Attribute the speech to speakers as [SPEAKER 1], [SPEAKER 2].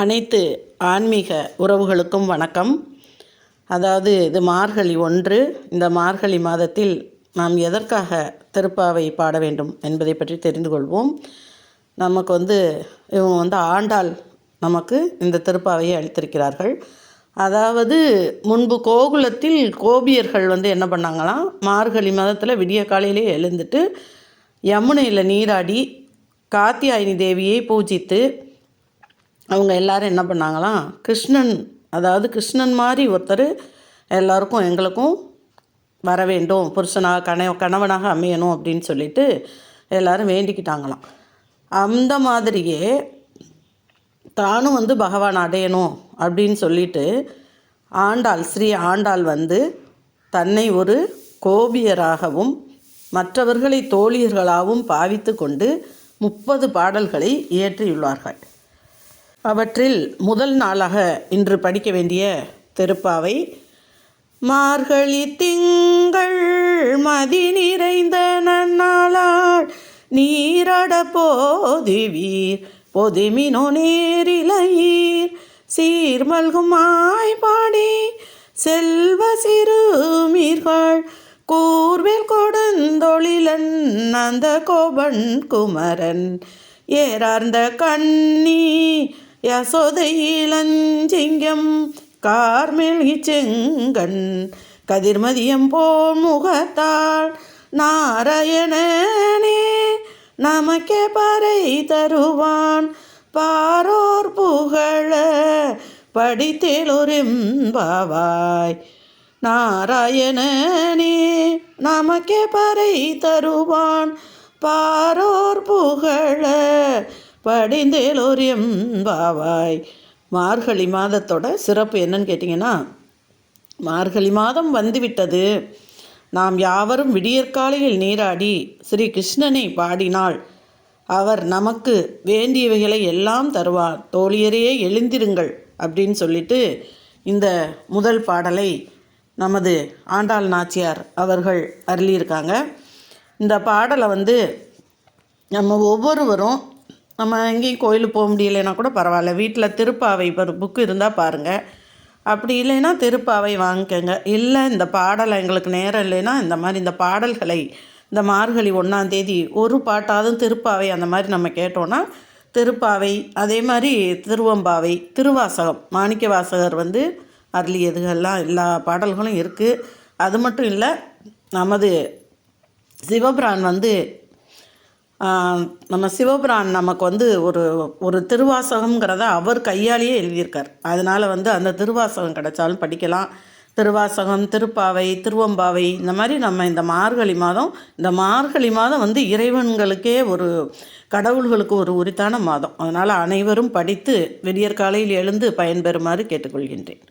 [SPEAKER 1] அனைத்து ஆன்மீக உறவுகளுக்கும் வணக்கம். அதாவது இது மார்கழி ஒன்று. இந்த மார்கழி மாதத்தில் நாம் எதற்காக திருப்பாவை பாட வேண்டும் என்பதை பற்றி தெரிந்து கொள்வோம். நமக்கு வந்து இவங்க வந்து ஆண்டாள் நமக்கு இந்த திருப்பாவையை அளித்திருக்கிறார்கள். அதாவது முன்பு கோகுலத்தில் கோபியர்கள் வந்து என்ன பண்ணாங்களாம் மார்கழி மாதத்தில் விடிய காலையிலே எழுந்துட்டு யமுனையில் நீராடி காத்தியாயினி தேவியை பூஜித்து அவங்க எல்லாரும் என்ன பண்ணாங்களாம் கிருஷ்ணன் அதாவது கிருஷ்ணன் மாதிரி ஒருத்தர் எல்லாருக்கும் எங்களுக்கும் வர வேண்டும். புருஷனாக கண கணவனாக அமையணும் அப்படின்னு சொல்லிட்டு எல்லாரும் வேண்டிக்கிட்டாங்களாம். அந்த மாதிரியே தானும் வந்து பகவான் அடையணும் அப்படின்னு சொல்லிட்டு ஆண்டாள் ஸ்ரீ ஆண்டாள் வந்து தன்னை ஒரு கோபியராகவும் மற்றவர்களை தோழியர்களாகவும் பாவித்து கொண்டு முப்பது பாடல்களை இயற்றியுள்ளார்கள். அவற்றில் முதல் நாளாக இன்று படிக்க வேண்டிய திருப்பாவை மார்கழி திங்கள் மதி நிறைந்த நன்னாளாள் நீராட போதுவீர் பொதுமினோ நேரிலையீர் சீர்மல்கும் பாடி செல்வ சிறுமீர்கள் கூர்வேல் கொடுந்தொழிலன் அந்த கோபன் குமரன் ஏறார்ந்த கண்ணி யசோதையிலஞ்சிங்கம் கார்மேல் செங்கன் கதிர்மதியம் போல் முகத்தாள் நாராயணனே நமக்கே பறை தருவான் பாரோர் புகழ படித்தேலொரும்பாவாய். நாராயணனே நமக்கே பறை தருவான் பாரோர் புகழ படிந்தேலோரியம் பாவாய் மார்கழி மாதத்தோட சிறப்பு என்னன்னு கேட்டிங்கன்னா மார்கழி மாதம் வந்துவிட்டது. நாம் யாவரும் விடியற்காலையில் நீராடி ஸ்ரீ கிருஷ்ணனை பாடினால் அவர் நமக்கு வேண்டியவைகளை எல்லாம் தருவார். தோழியரையே எழுந்திருங்கள் அப்படின்னு சொல்லிட்டு இந்த முதல் பாடலை நமது ஆண்டாள் நாச்சியார் அவர்கள் அருளியிருக்காங்க. இந்த பாடலை வந்து நம்ம ஒவ்வொருவரும் நம்ம எங்கேயும் கோயிலுக்கு போக முடியலைன்னா கூட பரவாயில்ல. வீட்டில் திருப்பாவை ஒரு புக்கு இருந்தால் பாருங்கள் அப்படி இல்லைன்னா திருப்பாவை வாங்கிக்கோங்க. இல்லை இந்த பாடலை எங்களுக்கு நேரம் இல்லைன்னா இந்த மாதிரி இந்த பாடல்களை இந்த மார்கழி ஒன்றாம் தேதி ஒரு பாட்டாவது திருப்பாவை அந்த மாதிரி நம்ம கேட்டோன்னா திருப்பாவை அதே மாதிரி திருவம்பாவை திருவாசகம் மாணிக்க வாசகர் வந்து அருளியதுகள்லாம் எல்லா பாடல்களும் இருக்குது அது மட்டும் இல்லை நமது சிவபிரான் வந்து நம்ம சிவபிரான் நமக்கு வந்து ஒரு ஒரு திருவாசகம்ங்கிறத அவர் கையாலேயே எழுதியிருக்கார். அதனால் வந்து அந்த திருவாசகம் கிடைச்சாலும் படிக்கலாம். திருவாசகம் திருப்பாவை திருவம்பாவை இந்த மாதிரி நம்ம இந்த மார்கழி மாதம் இந்த மார்கழி மாதம் வந்து இறைவன்களுக்கே ஒரு கடவுள்களுக்கு ஒரு உரித்தான மாதம். அதனால் அனைவரும் படித்து விடியற்காலையில் எழுந்து பயன்பெறுமாறு கேட்டுக்கொள்கின்றேன்.